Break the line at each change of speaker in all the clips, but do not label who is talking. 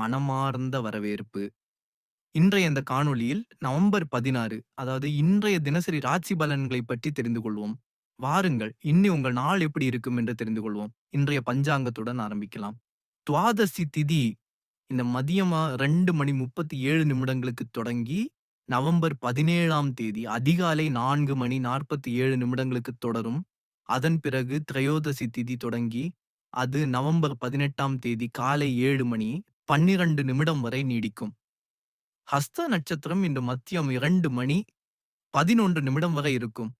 மனமார்ந்த வரவேற்பு. இன்றைய இந்த காணொளியில் நவம்பர் 16 அதாவது இன்றைய தினசரி ராசி பலன்களை பற்றி தெரிந்து கொள்வோம். வாருங்கள் இன்னி உங்கள் நாள் எப்படி இருக்கும் என்று தெரிந்து கொள்வோம். இன்றைய பஞ்சாங்கத்துடன் ஆரம்பிக்கலாம். துவாதசி திதி இந்த மதியமா ரெண்டு மணி 37 நிமிடங்களுக்கு தொடங்கி நவம்பர் 17ஆம் தேதி அதிகாலை நான்கு மணி 47 நிமிடங்களுக்கு தொடரும். அதன் பிறகு திரையோதசி திதி தொடங்கி அது நவம்பர் 18ஆம் தேதி காலை ஏழு மணி 12 நிமிடம் வரை நீடிக்கும். ஹஸ்த நட்சத்திரம் இன்று மத்தியம் இரண்டு மணி 11 நிமிடம் வரை இருக்கும்.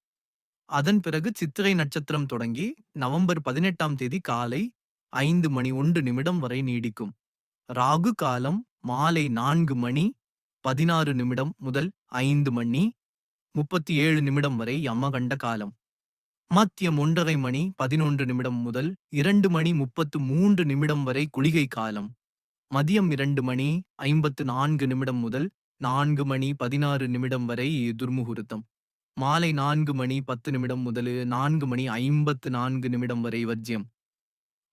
அதன் பிறகு சித்திரை நட்சத்திரம் தொடங்கி நவம்பர் 18ஆம் தேதி காலை ஐந்து மணி ஒன்று நிமிடம் வரை நீடிக்கும். ராகு காலம் மாலை நான்கு மணி 16 நிமிடம் முதல் ஐந்து மணி 37 நிமிடம் வரை யமகண்ட காலம். மத்தியம் ஒன்றரை மணி 11 நிமிடம் முதல் இரண்டு மணி 33 நிமிடம் வரை குளிகை காலம். மதியம் இரண்டு மணி ஐம்பத்து நான்கு நிமிடம் முதல் நான்கு மணி பதினாறு நிமிடம் வரை துர்முகூர்த்தம் மாலை நான்கு மணி பத்து நிமிடம் முதல் நான்கு மணி ஐம்பத்து நான்கு நிமிடம் வரை வர்ஜியம்.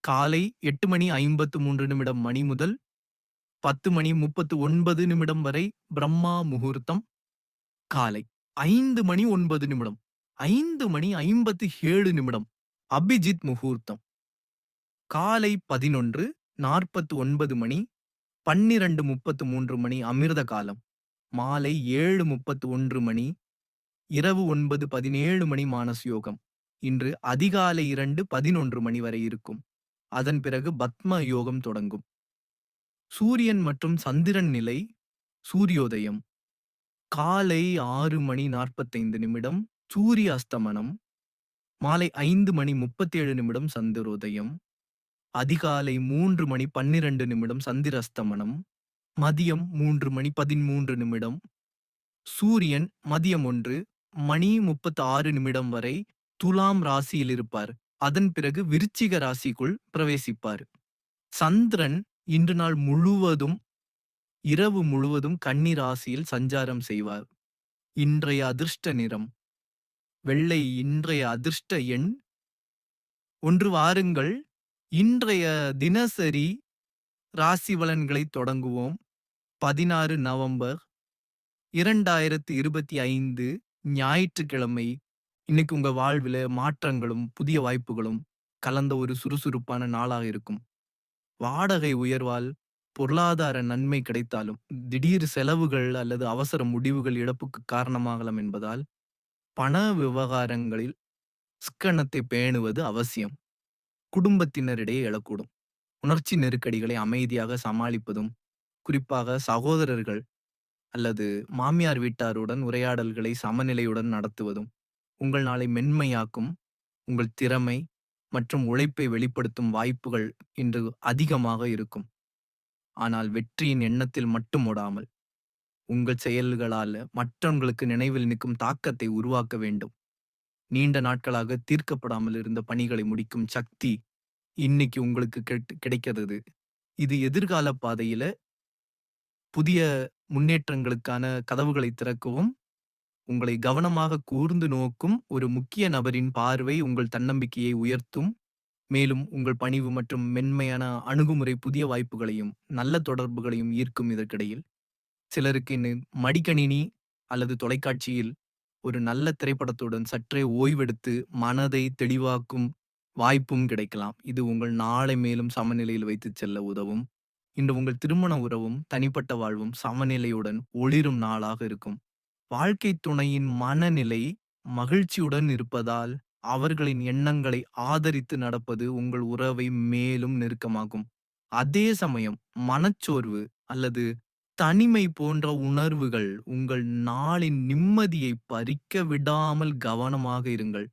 காலை எட்டு மணி ஐம்பத்து மூன்று நிமிடம் மணி முதல் பத்து மணி முப்பத்து ஒன்பது நிமிடம் வரை பிரம்மா முகூர்த்தம். காலை ஐந்து மணி ஒன்பது நிமிடம் ஐந்து மணி ஐம்பத்து ஏழு நிமிடம் அபிஜித் முகூர்த்தம். காலை பதினொன்று நாற்பத்து ஒன்பது மணி பன்னிரண்டு முப்பத்து மூன்று மணி அமிர்த காலம் மாலை ஏழு முப்பத்து ஒன்று மணி இரவு ஒன்பது பதினேழு மணி மானஸ் யோகம் இன்று அதிகாலை இரண்டு பதினொன்று மணி வரை இருக்கும். அதன் பிறகு பத்ம யோகம் தொடங்கும். சூரியன் மற்றும் சந்திரன் நிலை சூரியோதயம். காலை ஆறு மணி நாற்பத்தைந்து நிமிடம் சூரிய அஸ்தமனம். மாலை ஐந்து மணி முப்பத்தேழு நிமிடம் சந்திரோதயம். அதிகாலை மூன்று மணி 12 நிமிடம் சந்திரஸ்தமனம் மதியம் மூன்று மணி 13 நிமிடம். சூரியன் மதியம் ஒன்று மணி 36 நிமிடம் வரை துலாம் ராசியில் இருப்பார். அதன் பிறகு விருச்சிக ராசிக்குள் பிரவேசிப்பார். சந்திரன் இன்று நாள் முழுவதும் இரவு முழுவதும் கன்னி ராசியில் சஞ்சாரம் செய்வார். இன்றைய அதிர்ஷ்ட நிறம் வெள்ளை இன்றைய அதிர்ஷ்ட எண் ஒன்று வாருங்கள் இன்றைய தினசரி ராசி பலன்களை தொடங்குவோம். 16 நவம்பர் 2025 ஞாயிற்றுக்கிழமை. இன்னைக்கு உங்க வாழ்வில மாற்றங்களும் புதிய வாய்ப்புகளும் கலந்த ஒரு சுறுசுறுப்பான நாளாக இருக்கும். வாடகை உயர்வால் பொருளாதார நன்மை கிடைத்தாலும் திடீர் செலவுகள் அல்லது அவசர முடிவுகள் இழப்புக்கு காரணமாகலாம் என்பதால் பண விவகாரங்களில் சிக்கனத்தை பேணுவது அவசியம். குடும்பத்தினரிடையே எழக்கூடும். உணர்ச்சி நெருக்கடிகளை அமைதியாக சமாளிப்பதும் குறிப்பாக சகோதரர்கள் அல்லது மாமியார் வீட்டாருடன் உரையாடல்களை சமநிலையுடன் நடத்துவதும் உங்கள் நாளை மென்மையாக்கும். உங்கள் திறமை மற்றும் உழைப்பை வெளிப்படுத்தும் வாய்ப்புகள் இன்று அதிகமாக இருக்கும். ஆனால் வெற்றியின் எண்ணத்தில் மட்டும் ஓடாமல் உங்கள் செயல்களால மற்றவங்களுக்கு நினைவில் நிற்கும் தாக்கத்தை உருவாக்க வேண்டும். நீண்ட நாட்களாக தீர்க்கப்படாமல் இருந்த பணிகளை முடிக்கும் சக்தி இன்னைக்கு உங்களுக்கு கிடைக்கிறது. இது எதிர்கால பாதையில புதிய முன்னேற்றங்களுக்கான கதவுகளை திறக்கவும் உங்களை கவனமாக கூர்ந்து நோக்கும் ஒரு முக்கிய நபரின் பார்வை உங்கள் தன்னம்பிக்கையை உயர்த்தும். மேலும் உங்கள் பணிவு மற்றும் மென்மையான அணுகுமுறை புதிய வாய்ப்புகளையும் நல்ல தொடர்புகளையும் ஈர்க்கும் இதற்கிடையில் சிலருக்கு இன்னும் மடிக்கணினி அல்லது தொலைக்காட்சியில் ஒரு நல்ல திரைப்படத்துடன் சற்றே ஓய்வெடுத்து மனதை தெளிவாக்கும் வாய்ப்பும் கிடைக்கலாம். இது உங்கள் நாளை மேலும் சமநிலையில் வைத்துச் செல்ல உதவும். இன்று உங்கள் திருமண உறவும் தனிப்பட்ட வாழ்வும் சமநிலையுடன் ஒளிரும் நாளாக இருக்கும். வாழ்க்கை துணையின் மனநிலை மகிழ்ச்சியுடன் இருப்பதால் அவர்களின் எண்ணங்களை ஆதரித்து நடப்பது உங்கள் உறவை மேலும் நெருக்கமாக்கும். அதே சமயம் மனச்சோர்வு அல்லது தனிமை போன்ற உணர்வுகள் உங்கள் நாளின் நிம்மதியை பறிக்க விடாமல் கவனமாக இருங்கள்.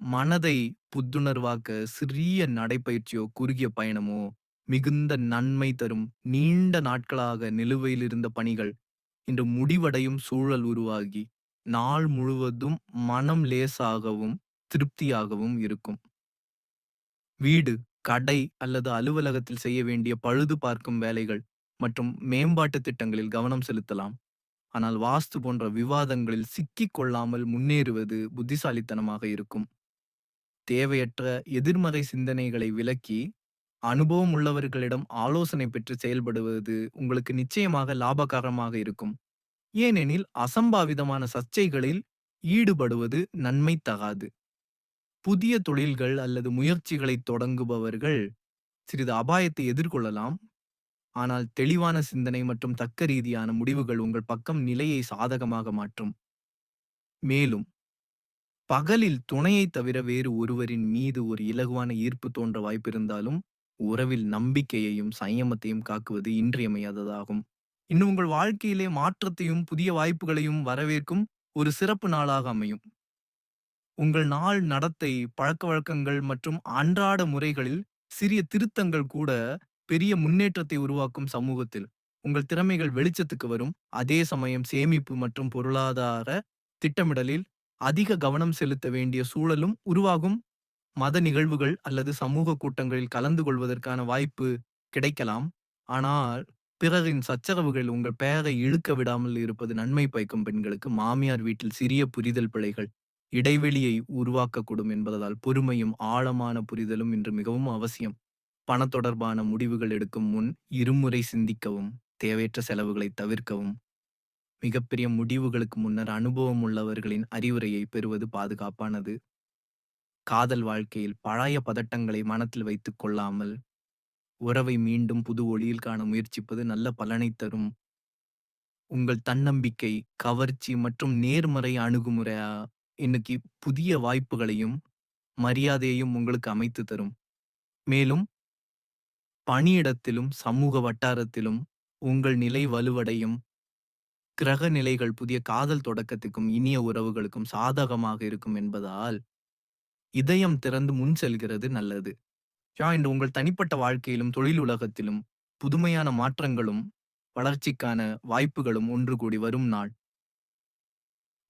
மனதை புத்துணர்வாக்க சிறிய நடைப்பயிற்சியோ குறுகிய பயணமோ மிகுந்த நன்மை தரும். நீண்ட நாட்களாக நிலுவையில் இருந்த பணிகள் இன்று முடிவடையும் சூழல் உருவாகி நாள் முழுவதும் மனம் லேசாகவும் திருப்தியாகவும் இருக்கும். வீடு, கடை அல்லது அலுவலகத்தில் செய்ய வேண்டிய பழுது பார்க்கும் வேலைகள் மற்றும் மேம்பாட்டு திட்டங்களில் கவனம் செலுத்தலாம். ஆனால் வாஸ்து போன்ற விவாதங்களில் சிக்கிக் கொள்ளாமல் முன்னேறுவது புத்திசாலித்தனமாக இருக்கும். தேவையற்ற எதிர்மறை சிந்தனைகளை விலக்கி அனுபவம் உள்ளவர்களிடம் ஆலோசனை பெற்று செயல்படுவது உங்களுக்கு நிச்சயமாக லாபகரமாக இருக்கும். ஏனெனில் அசம்பாவிதமான சர்ச்சைகளில் ஈடுபடுவது நன்மை தகாது. புதிய தொழில்கள் அல்லது முயற்சிகளை தொடங்குபவர்கள் சிறிது அபாயத்தை எதிர்கொள்ளலாம். ஆனால் தெளிவான சிந்தனை மற்றும் தக்க ரீதியான முடிவுகள் உங்கள் பக்கம் நிலையை சாதகமாக மாற்றும். மேலும் பகலில் துணையைத் தவிர வேறு ஒருவரின் மீது ஒரு இலகுவான ஈர்ப்பு தோன்ற வாய்ப்பிருந்தாலும், உறவில் நம்பிக்கையையும், சயமத்தையும் காக்குவது இன்றியமையாததாகும். இன்னும் உங்கள் வாழ்க்கையிலே மாற்றத்தையும், புதிய வாய்ப்புகளையும் வரவேற்கும் ஒரு சிறப்பு நாளாக அமையும். உங்கள் நாள் நடத்தை, பழக்க வழக்கங்கள் மற்றும் அன்றாட முறைகளில் சிறிய திருத்தங்கள் கூட பெரிய முன்னேற்றத்தை உருவாக்கும் சமூகத்தில். உங்கள் திறமைகள் வெளிச்சத்துக்கு வரும். அதே சமயம் சேமிப்பு மற்றும் பொருளாதார திட்டமிடலில் அதிக கவனம் செலுத்த வேண்டிய சூழலும் உருவாகும். மத நிகழ்வுகள் அல்லது சமூக கூட்டங்களில் கலந்து கொள்வதற்கான வாய்ப்பு கிடைக்கலாம். ஆனால் பிறரின் சச்சரவுகள் உங்கள் பெயரை இழுக்க விடாமல் இருப்பது நன்மை பயக்கும் பெண்களுக்கு மாமியார் வீட்டில் சிறிய புரிதல் பிழைகள் இடைவெளியை உருவாக்கக்கூடும் என்பதால் பொறுமையும் ஆழமான புரிதலும் இன்று மிகவும் அவசியம். பண தொடர்பான முடிவுகள் எடுக்கும் முன் இருமுறை சிந்திக்கவும், தேவையற்ற செலவுகளை தவிர்க்கவும், மிகப்பெரிய முடிவுகளுக்கு முன்னர் அனுபவம் உள்ளவர்களின் அறிவுரையை பெறுவது பாதுகாப்பானது. காதல் வாழ்க்கையில் பழைய பதட்டங்களை மனத்தில் வைத்துக் கொள்ளாமல், உறவை மீண்டும் புது ஒளியில் காண முயற்சிப்பது நல்ல பலனை தரும். உங்கள் தன்னம்பிக்கை, கவர்ச்சி மற்றும் நேர்மறை அணுகுமுறையா இன்னைக்கு புதிய வாய்ப்புகளையும், மரியாதையையும் உங்களுக்கு அமைத்து தரும். மேலும் பணியிடத்திலும், சமூக வட்டாரத்திலும் உங்கள் நிலை வலுவடையும். கிரக நிலைகள் புதிய காதல் தொடக்கத்துக்கும், இனிய உறவுகளுக்கும் சாதகமாக இருக்கும் என்பதால், இதயம் திறந்து முன் செல்கிறது நல்லது. ஷா இன்று உங்கள் தனிப்பட்ட வாழ்க்கையிலும், தொழில் உலகத்திலும் புதுமையான மாற்றங்களும், வளர்ச்சிக்கான வாய்ப்புகளும் ஒன்று கூடி வரும் நாள்.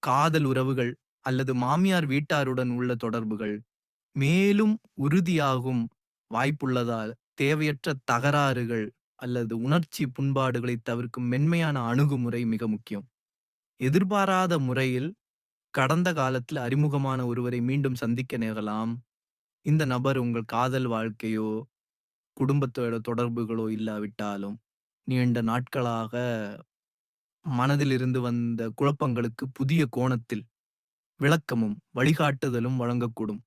காதல் உறவுகள் அல்லது மாமியார் வீட்டாருடன் உள்ள தொடர்புகள் மேலும் உறுதியாகும் வாய்ப்புள்ளதால் தேவையற்ற தகராறுகள் அல்லது உணர்ச்சி புண்பாடுகளை தவிர்க்கும் மென்மையான அணுகுமுறை மிக முக்கியம். எதிர்பாராத முறையில் கடந்த காலத்தில் அறிமுகமான ஒருவரை மீண்டும் சந்திக்க நேரலாம். இந்த நபர் உங்கள் காதல் வாழ்க்கையோ, குடும்பத்தோட தொடர்புகளோ இல்லாவிட்டாலும், நீண்ட நாட்களாக மனதிலிருந்து வந்த குழப்பங்களுக்கு புதிய கோணத்தில் விளக்கமும், வழிகாட்டுதலும் வழங்கக்கூடும்.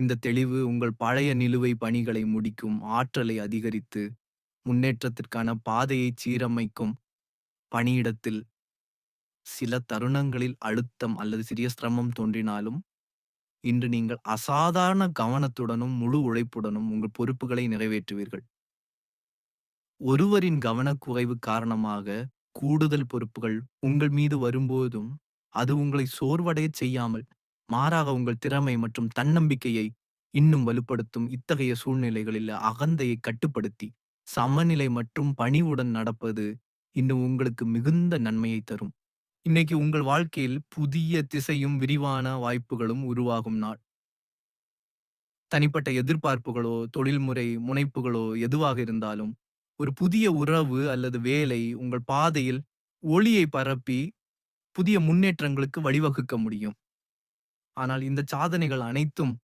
இந்த தெளிவு உங்கள் பழைய நிலுவை பணிகளை முடிக்கும் ஆற்றலை அதிகரித்து, முன்னேற்றத்திற்கான பாதையை சீரமைக்கும். பணியிடத்தில் சில தருணங்களில் அழுத்தம் அல்லது சிறிய சிரமம் தோன்றினாலும், இன்று நீங்கள் அசாதாரண கவனத்துடனும், முழு உழைப்புடனும் உங்கள் பொறுப்புகளை நிறைவேற்றுவீர்கள். ஒருவரின் கவனக்குறைவு காரணமாக கூடுதல் பொறுப்புகள் உங்கள் மீது வரும்போதும், அது உங்களை சோர்வடைய செய்யாமல், மாறாக உங்கள் திறமை மற்றும் தன்னம்பிக்கையை இன்னும் வலுப்படுத்தும். இத்தகைய சூழ்நிலைகளில் அகந்தையை கட்டுப்படுத்தி, சமநிலை மற்றும் பணிவுடன் நடப்பது இன்னும் உங்களுக்கு மிகுந்த நன்மையை தரும். இன்னைக்கு உங்கள் வாழ்க்கையில் புதிய திசையும், விரிவான வாய்ப்புகளும் உருவாகும் நாள். தனிப்பட்ட எதிர்பார்ப்புகளோ, தொழில்முறை முனைப்புகளோ எதுவாக இருந்தாலும், ஒரு புதிய உறவு அல்லது வேலை உங்கள் பாதையில் ஒளியை பரப்பி, புதிய முன்னேற்றங்களுக்கு வழிவகுக்க முடியும். ஆனால் இந்த சாதனைகள் அனைத்தும்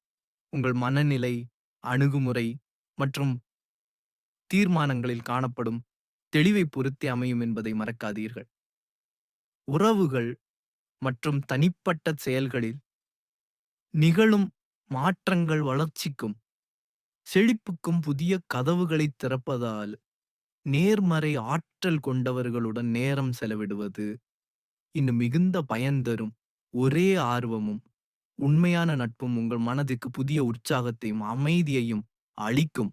உங்கள் மனநிலை, அணுகுமுறை மற்றும் தீர்மானங்களில் காணப்படும் தெளிவை பொருத்தி அமையும் என்பதை மறக்காதீர்கள். உறவுகள் மற்றும் தனிப்பட்ட செயல்களில் நிகழும் மாற்றங்கள் வளர்ச்சிக்கும், செழிப்புக்கும் புதிய கதவுகளைத் திறப்பதால், நேர்மறை ஆற்றல் கொண்டவர்களுடன் நேரம் செலவிடுவது இன்னும் மிகுந்த பயன் தரும். ஒரே ஆர்வமும், உண்மையான நட்பும் உங்கள் மனதிற்கு புதிய உற்சாகத்தையும், அமைதியையும் அளிக்கும்.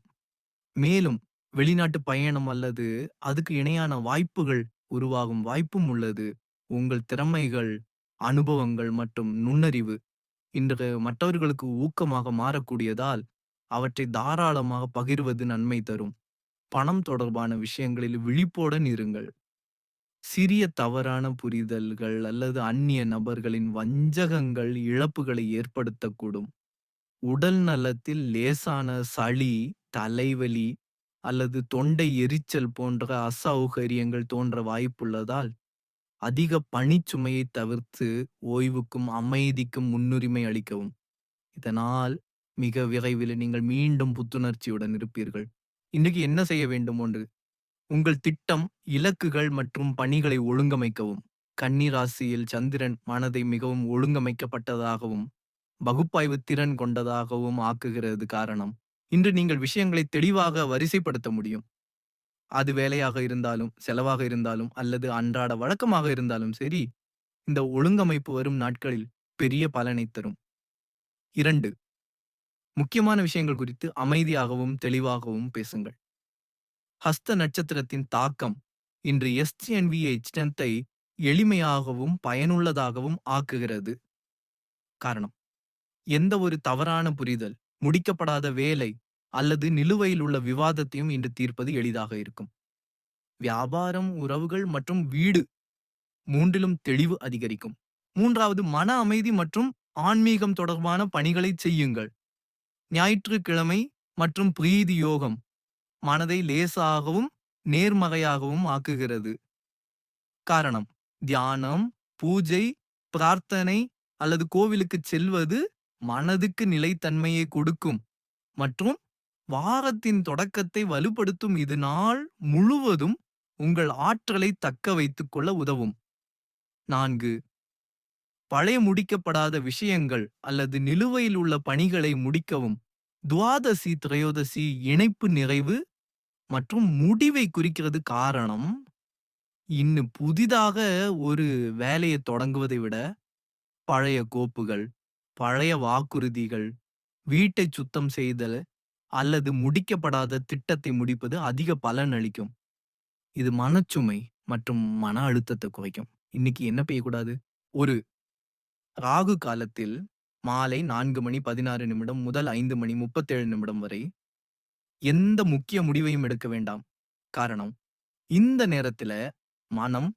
மேலும் வெளிநாட்டு பயணம் அல்லது அதுக்கு இணையான வாய்ப்புகள் உருவாகும் வாய்ப்பும் உள்ளது. உங்கள் திறமைகள், அனுபவங்கள் மற்றும் நுண்ணறிவு இன்று மற்றவர்களுக்கு ஊக்கமாக மாறக்கூடியதால், அவற்றை தாராளமாக பகிர்வது நன்மை தரும். பணம் தொடர்பான விஷயங்களில் விழிப்புடன் இருங்கள். சிறிய தவறான புரிதல்கள் அல்லது அந்நிய நபர்களின் வஞ்சகங்கள் இழப்புகளை ஏற்படுத்தக்கூடும். உடல் நலத்தில் லேசான சளி, தலைவலி அல்லது தொண்டை எரிச்சல் போன்ற அசௌகரியங்கள் தோன்ற வாய்ப்புள்ளதால், அதிக பணிச்சுமையை தவிர்த்து ஓய்வுக்கும், அமைதிக்கும் முன்னுரிமை அளிக்கவும். இதனால் மிக விரைவில் நீங்கள் மீண்டும் புத்துணர்ச்சியுடன் இருப்பீர்கள். இன்னைக்கு என்ன செய்ய வேண்டும் ஒன்று உங்கள் திட்டம் இலக்குகள் மற்றும் பணிகளை ஒழுங்கமைக்கவும். கன்னி ராசியில் சந்திரன் மனதை மிகவும் ஒழுங்கமைக்கப்பட்டதாகவும் பகுப்பாய்வு திறன் கொண்டதாகவும் ஆக்குகிறது காரணம். இன்று நீங்கள் விஷயங்களை தெளிவாக வரிசைப்படுத்த முடியும். அது வேலையாக இருந்தாலும் செலவாக இருந்தாலும் அல்லது அன்றாட வழக்கமாக இருந்தாலும் சரி இந்த ஒழுங்கமைப்பு வரும் நாட்களில் பெரிய பலனை தரும். இரண்டு முக்கியமான விஷயங்கள் குறித்து அமைதியாகவும் தெளிவாகவும் பேசுங்கள். ஹஸ்த நட்சத்திரத்தின் தாக்கம் இன்று எஸ்டிஎன்வி எச்டத்தை எளிமையாகவும் பயனுள்ளதாகவும் ஆக்குகிறது. காரணம் எந்த ஒரு தவறான புரிதல் முடிக்கப்படாத வேலை அல்லது நிலுவையில் உள்ள விவாதத்தையும் இன்று தீர்ப்பது எளிதாக இருக்கும். வியாபாரம் உறவுகள் மற்றும் வீடு மூன்றிலும் தெளிவு அதிகரிக்கும். மூன்றாவது மன அமைதி மற்றும் ஆன்மீகம் தொடர்பான பணிகளை செய்யுங்கள். ஞாயிற்றுக்கிழமை மற்றும் பிரீதி யோகம் மனதை லேசாகவும் நேர்மறையாகவும் ஆக்குகிறது. காரணம் தியானம் பூஜை பிரார்த்தனை அல்லது கோவிலுக்கு செல்வது மனதுக்கு நிலைத்தன்மையை கொடுக்கும் மற்றும் வாரத்தின் தொடக்கத்தை வலுப்படுத்தும் இது நாள் முழுவதும் உங்கள் ஆற்றலை தக்க வைத்துக் கொள்ள உதவும். நான்கு பழைய முடிக்கப்படாத விஷயங்கள் அல்லது நிலுவையில் உள்ள பணிகளை முடிக்கவும். துவாதசி திரையோதசி இணைப்பு நிறைவு மற்றும் முடிவை குறிக்கிறது காரணம் இன்னும் புதிதாக ஒரு வேலையை தொடங்குவதை விட பழைய கோப்புகள் பழைய வாக்குறுதிகள் வீட்டை சுத்தம் செய்தல் அல்லது முடிக்கப்படாத திட்டத்தை முடிப்பது அதிக பலன் அளிக்கும். இது மனச்சுமை மற்றும் மன அழுத்தத்தை குறைக்கும். இன்னைக்கு என்ன பெய்யக்கூடாது? ஒரு ராகு காலத்தில் மாலை நான்கு மணி பதினாறு நிமிடம் முதல் ஐந்து மணி முப்பத்தேழு நிமிடம் வரை எந்த முக்கிய முடிவையும் எடுக்க வேண்டாம். காரணம் இந்த நேரத்துல மனம்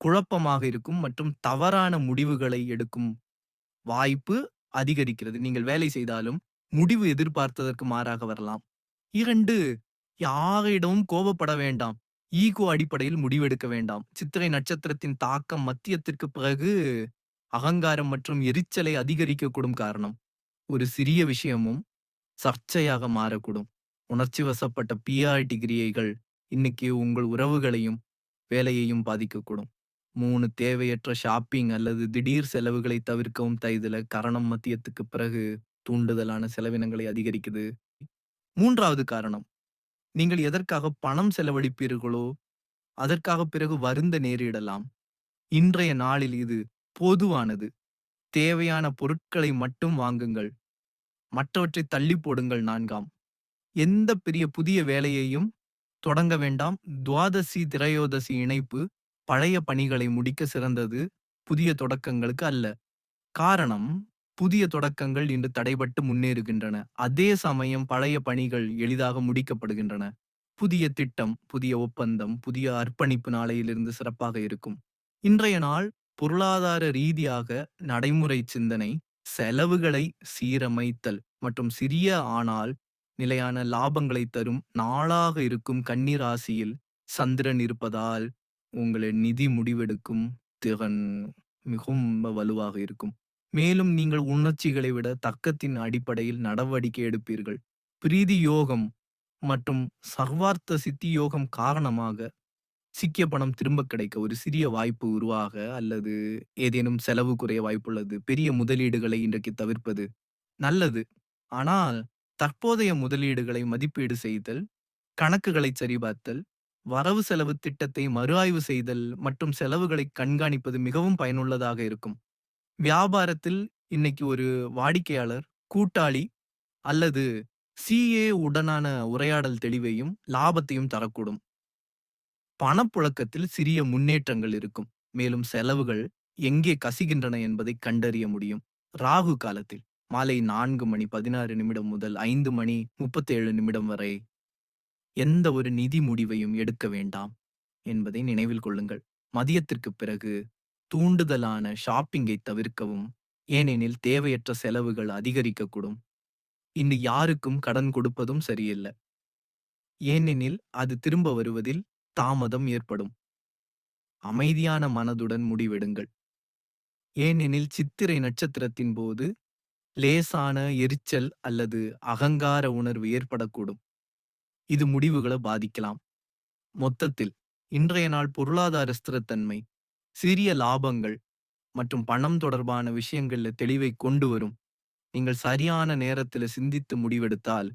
குழப்பமாக இருக்கும் மற்றும் தவறான முடிவுகளை எடுக்கும் வாய்ப்பு அதிகரிக்கிறது. நீங்கள் வேலை செய்தாலும் முடிவு எதிர்பார்த்ததற்கு மாறாக வரலாம். இரண்டு யாரிடமும் கோபப்பட வேண்டாம். ஈகோ அடிப்படையில் முடிவெடுக்க வேண்டாம். சித்திரை நட்சத்திரத்தின் தாக்கம் மத்தியத்திற்கு பிறகு அகங்காரம் மற்றும் எரிச்சலை அதிகரிக்கக்கூடும் காரணம். ஒரு சிறிய விஷயமும் சர்ச்சையாக மாறக்கூடும். உணர்ச்சி வசப்பட்ட பிஆர் டிகிரியைகள் இன்னைக்கு உங்கள் உறவுகளையும் வேலையையும் பாதிக்கக்கூடும். மூணு தேவையற்ற ஷாப்பிங் அல்லது திடீர் செலவுகளை தவிர்க்கவும் தைதுல கரணம் மத்தியத்துக்கு பிறகு தூண்டுதலான செலவினங்களை அதிகரிக்குது. மூன்றாவது காரணம் நீங்கள் எதற்காக பணம் செலவழிப்பீர்களோ அதற்காக பிறகு வருந்த நேரிடலாம். இன்றைய நாளில் இது பொதுவானது. தேவையான பொருட்களை மட்டும் வாங்குங்கள். மற்றவற்றை தள்ளி போடுங்கள் நான்காம். எந்த பெரிய புதிய வேலையையும் தொடங்க வேண்டாம். துவாதசி திரையோதசி இணைப்பு பழைய பணிகளை முடிக்க சிறந்தது. புதிய தொடக்கங்களுக்கு அல்ல. காரணம் புதிய தொடக்கங்கள் இன்று தடைபட்டு முன்னேறுகின்றன. அதே சமயம் பழைய பணிகள் எளிதாக முடிக்கப்படுகின்றன. புதிய திட்டம் புதிய ஒப்பந்தம் புதிய அர்ப்பணிப்பு நாளையிலிருந்து சிறப்பாக இருக்கும். இன்றைய நாள் பொருளாதார ரீதியாக நடைமுறை சிந்தனை செலவுகளை சீரமைத்தல் மற்றும் சிறிய ஆனால் நிலையான லாபங்களை தரும் நாளாக இருக்கும் கன்னிராசியில் சந்திரன் இருப்பதால் உங்களின் நிதி முடிவெடுக்கும் திறன் மிகவும் வலுவாக இருக்கும். மேலும் நீங்கள் உணர்ச்சிகளை விட தக்கத்தின் அடிப்படையில் நடவடிக்கை எடுப்பீர்கள். பிரீதி யோகம் மற்றும் சர்வார்த்த சித்தி யோகம் காரணமாக சிக்கிய பணம் திரும்ப கிடைக்க ஒரு சிறிய வாய்ப்பு உருவாக அல்லது ஏதேனும் செலவு குறைய வாய்ப்புள்ளது. பெரிய முதலீடுகளை இன்றைக்கு தவிர்ப்பது நல்லது. ஆனால் தற்போதைய முதலீடுகளை மதிப்பீடு செய்தல் கணக்குகளை சரிபார்த்தல் வரவு செலவு திட்டத்தை மறு ஆய்வு செய்தல் மற்றும் செலவுகளை கண்காணிப்பது மிகவும் பயனுள்ளதாக இருக்கும். வியாபாரத்தில் இன்னைக்கு ஒரு வாடிக்கையாளர் கூட்டாளி அல்லது சிஏ உடனான உரையாடல் தெளிவையும் லாபத்தையும் தரக்கூடும். பணப்புழக்கத்தில் சிறிய முன்னேற்றங்கள் இருக்கும். மேலும் செலவுகள் எங்கே கசிகின்றன என்பதை கண்டறிய முடியும். ராகு காலத்தில். மாலை நான்கு மணி பதினாறு நிமிடம் முதல் ஐந்து மணி முப்பத்தேழு நிமிடம் வரை எந்த ஒரு நிதி முடிவையும் எடுக்க வேண்டாம் என்பதை நினைவில் கொள்ளுங்கள். மதியத்திற்கு பிறகு தூண்டுதலான ஷாப்பிங்கை தவிர்க்கவும் ஏனெனில் தேவையற்ற செலவுகள் அதிகரிக்கக்கூடும். இன்று யாருக்கும் கடன் கொடுப்பதும் சரியில்லை. ஏனெனில் அது திரும்ப வருவதில் தாமதம் ஏற்படும். அமைதியான மனதுடன் முடிவெடுங்கள். ஏனெனில் சித்திரை நட்சத்திரத்தின் போது லேசான எரிச்சல் அல்லது அகங்கார உணர்வு ஏற்படக்கூடும். இது முடிவுகளை பாதிக்கலாம். மொத்தத்தில் இன்றைய நாள் பொருளாதார ஸ்திரத்தன்மை சிறிய லாபங்கள் மற்றும் பணம் தொடர்பான விஷயங்கள்ல தெளிவை கொண்டு வரும். நீங்கள் சரியான நேரத்துல சிந்தித்து முடிவெடுத்தால்